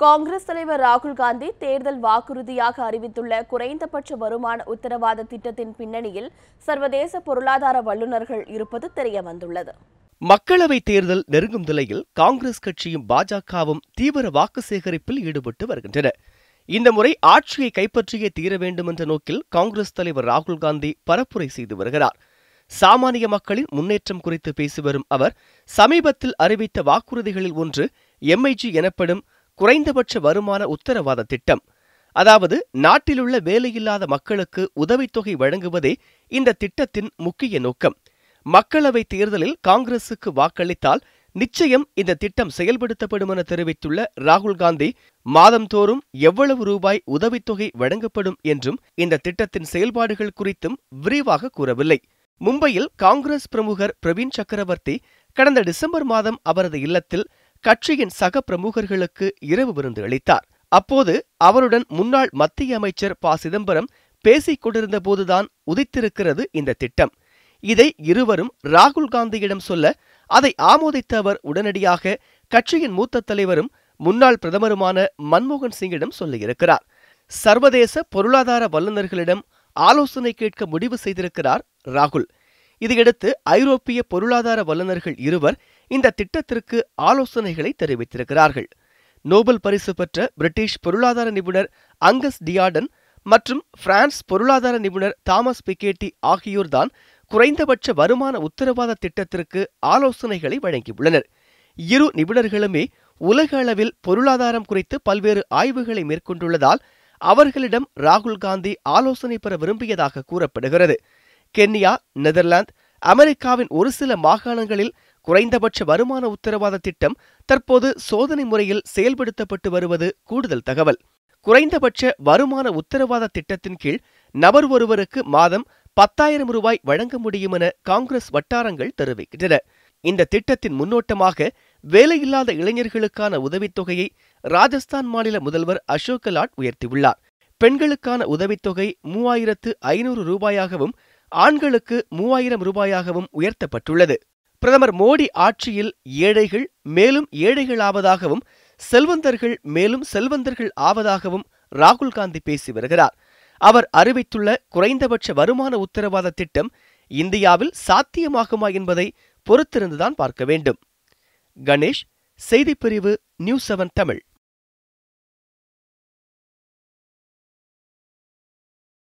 காங்கிரஸ் தலைவர் ராகுல் காந்தி தேர்தல் வாக்குறுதியாக அறிவித்துள்ள குறைந்தபட்ச வருமான உத்தரவாத திட்டத்தின் பின்னணியில் சர்வதேச பொருளாதார வல்லுநர்கள் இருப்பது தெரியவந்துள்ளது. மக்களவைத் தேர்தல் நெருங்கும் நிலையில் காங்கிரஸ் கட்சியும் பாஜகவும் தீவிர வாக்கு சேகரிப்பில் ஈடுபட்டு வருகின்றன. இந்த முறை ஆட்சியை கைப்பற்றியே தீர வேண்டும் என்ற நோக்கில் காங்கிரஸ் தலைவர் ராகுல் காந்தி பரப்புரை செய்து வருகிறார். சாமானிய மக்களின் முன்னேற்றம் குறித்து பேசி வரும் அவர் சமீபத்தில் அறிவித்த வாக்குறுதிகளில் ஒன்று எம்ஐஜி எனப்படும் குறைந்தபட்ச வருமான உத்தரவாத திட்டம். அதாவது நாட்டிலுள்ள வேலையில்லாத மக்களுக்கு உதவித்தொகை வழங்குவதே இந்த திட்டத்தின் முக்கிய நோக்கம். மக்களவைத் தேர்தலில் காங்கிரசுக்கு வாக்களித்தால் நிச்சயம் இந்த திட்டம் செயல்படுத்தப்படும் என தெரிவித்துள்ள ராகுல் காந்தி மாதந்தோறும் எவ்வளவு ரூபாய் உதவித்தொகை வழங்கப்படும் என்றும் இந்த திட்டத்தின் செயல்பாடுகள் குறித்தும் விரிவாக கூறவில்லை. மும்பையில் காங்கிரஸ் பிரமுகர் பிரவீன் சக்கரவர்த்தி கடந்த டிசம்பர் மாதம் அவரது இல்லத்தில் கட்சியின் சக பிரமுகர்களுக்கு இரவு விருந்து அளித்தார். அப்போது அவருடன் முன்னாள் மத்திய அமைச்சர் ப. சிதம்பரம் பேசிக் கொண்டிருந்த போதுதான் உதித்திருக்கிறது இந்த திட்டம். இதை இருவரும் ராகுல் காந்தியிடம் சொல்ல அதை ஆமோதித்த அவர் உடனடியாக கட்சியின் மூத்த தலைவரும் முன்னாள் பிரதமருமான மன்மோகன் சிங்கிடம் சொல்லியிருக்கிறார் சர்வதேச பொருளாதார வல்லுநர்களிடம் ஆலோசனை கேட்க முடிவு செய்திருக்கிறார் ராகுல். இதையடுத்து ஐரோப்பிய பொருளாதார வல்லுநர்கள் இருவர் இந்த திட்டத்திற்கு ஆலோசனைகளை தெரிவித்திருக்கிறார்கள். நோபல் பரிசு பெற்ற பிரிட்டிஷ் பொருளாதார நிபுணர் அங்கஸ் டியாடன் மற்றும் பிரான்ஸ் பொருளாதார நிபுணர் தாமஸ் பிகேட்டி ஆகியோர்தான் குறைந்தபட்ச வருமான உத்தரவாத திட்டத்திற்கு ஆலோசனைகளை வழங்கியுள்ளனர். இரு நிபுணர்களுமே உலக அளவில் பொருளாதாரம் குறித்து பல்வேறு ஆய்வுகளை மேற்கொண்டுள்ளதால் அவர்களிடம் ராகுல் காந்தி ஆலோசனை பெற விரும்பியதாக கூறப்படுகிறது. கென்யா நெதர்லாந்து அமெரிக்காவின் ஒரு சில மாகாணங்களில் குறைந்தபட்ச வருமான உத்தரவாத திட்டம் தற்போது சோதனை முறையில் செயல்படுத்தப்பட்டு வருவது கூடுதல் தகவல். குறைந்தபட்ச வருமான உத்தரவாத திட்டத்தின் கீழ் நபர் ஒருவருக்கு மாதம் பத்தாயிரம் ரூபாய் வழங்க முடியும் என காங்கிரஸ் வட்டாரங்கள் தெரிவிக்கின்றன. இந்த திட்டத்தின் முன்னோட்டமாக வேலையில்லாத இளைஞர்களுக்கான உதவித்தொகையை ராஜஸ்தான் மாநில முதல்வர் அசோக் கலாட் உயர்த்தியுள்ளார். பெண்களுக்கான உதவித்தொகை மூவாயிரத்து ஐநூறு ரூபாயாகவும் ஆண்களுக்கு மூவாயிரம் ரூபாயாகவும் உயர்த்தப்பட்டுள்ளது. பிரதமர் மோடி ஆட்சியில் ஏழைகள் மேலும் ஏழைகளாவதாகவும் செல்வந்தர்கள் மேலும் செல்வந்தர்கள் ஆவதாகவும் ராகுல் காந்தி பேசி வருகிறார். அவர் அறிவித்துள்ள குறைந்தபட்ச வருமான உத்தரவாத திட்டம் இந்தியாவில் சாத்தியமாகுமா என்பதை பொறுத்திருந்துதான் பார்க்க வேண்டும். கணேஷ் செய்திப்பிரிவு நியூஸ் செவன் தமிழ்.